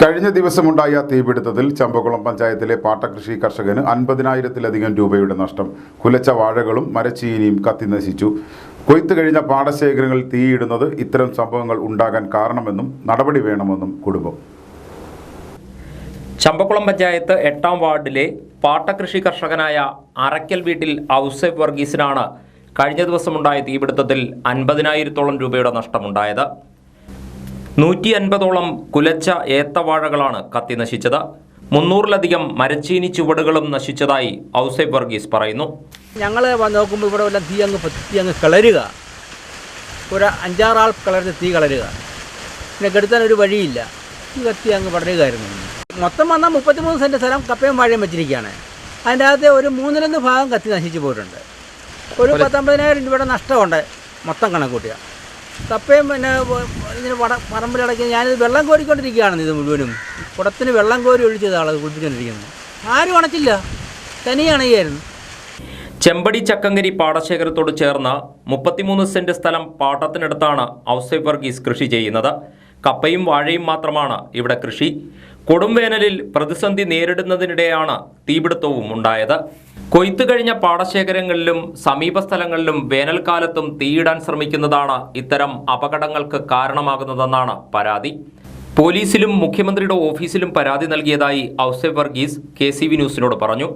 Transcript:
കഴിഞ്ഞ ദിവസമുണ്ടായ തീപിടുത്തത്തിൽ ചമ്പക്കുളം പഞ്ചായത്തിലെ പാട്ടകൃഷി കർഷകന് അൻപതിനായിരത്തിലധികം രൂപയുടെ നഷ്ടം. കുലച്ച വാഴകളും മരച്ചീനിയും കത്തിനശിച്ചു കൊയ്ത്ത് കഴിഞ്ഞ പാടശേഖരങ്ങളിൽ തീയിടുന്നത് ഇത്തരം സംഭവങ്ങൾ ഉണ്ടാകാൻ കാരണമെന്നും നടപടി വേണമെന്നും കുടുംബം. ചമ്പക്കുളം പഞ്ചായത്ത് എട്ടാം വാർഡിലെ പാട്ടകൃഷി കർഷകനായ അറയ്ക്കൽ വീട്ടിൽ ഔസേബ് വർഗീസിനാണ് കഴിഞ്ഞ ദിവസമുണ്ടായ തീപിടുത്തത്തിൽ അൻപതിനായിരത്തോളം രൂപയുടെ നഷ്ടമുണ്ടായത്. നൂറ്റി അൻപതോളം കുലച്ച ഏത്തവാഴകളാണ് കത്തി നശിച്ചത്. മുന്നൂറിലധികം മരച്ചീനി ചുവടുകളും നശിച്ചതായി ഔസൈബ് വർഗീസ് പറയുന്നു. ഞങ്ങൾ നോക്കുമ്പോൾ ഇവിടെ വല്ല തീ അങ്ങ് തീ അങ്ങ് കിളരുക. ഒരു അഞ്ചാറാൾ കളർന്ന് തീ കളരുക. പിന്നെ കെടുത്താൻ ഒരു വഴിയില്ല. ഈ കത്തി അങ്ങ് പടരുകയായിരുന്നു. മൊത്തം വന്നാൽ മുപ്പത്തിമൂന്ന് സെന്റ് സ്ഥലം കപ്പയും വാഴയും വെച്ചിരിക്കുകയാണ്. അതിന്റെ അകത്ത് ഒരു മൂന്നിലൊന്ന് ഭാഗം കത്തി നശിച്ചു പോയിട്ടുണ്ട്. ഒരു പത്തൊമ്പതിനായിരം രൂപയുടെ നഷ്ടമുണ്ട് മൊത്തം കണക്ക് കൂട്ടിയ കപ്പയും പിന്നെ ഇതിന് പട പറമ്പിലടക്കി ഞാനിത് വെള്ളം കോരിക്കൊണ്ടിരിക്കുകയാണ് ഇത് മുഴുവനും. കുടത്തിന് വെള്ളം കോരി ഒഴിച്ചതാണ് കുടിപ്പിച്ചുകൊണ്ടിരിക്കുന്നത് ആരും അണച്ചില്ല തനിയണയായിരുന്നു ചെമ്പടി ചക്കങ്കരി പാടശേഖരത്തോട് ചേർന്ന മുപ്പത്തിമൂന്ന് സെന്റ് സ്ഥലം പാട്ടത്തിനടുത്താണ് ഔസേഫ് വർഗീസ് കൃഷി ചെയ്യുന്നത്. കപ്പയും വാഴയും മാത്രമാണ് ഇവിടെ കൃഷി. കൊടുംവേനലിൽ പ്രതിസന്ധി നേരിടുന്നതിനിടെയാണ് തീപിടുത്തവും ഉണ്ടായത്. കൊയ്ത്തു കഴിഞ്ഞ പാടശേഖരങ്ങളിലും സമീപ സ്ഥലങ്ങളിലും വേനൽക്കാലത്തും തീയിടാൻ ശ്രമിക്കുന്നതാണ് ഇത്തരം അപകടങ്ങൾക്ക് കാരണമാകുന്നതെന്നാണ് പരാതി. പോലീസിലും മുഖ്യമന്ത്രിയുടെ ഓഫീസിലും പരാതി നൽകിയതായി ഔസെ വർഗീസ് കെ ന്യൂസിനോട് പറഞ്ഞു.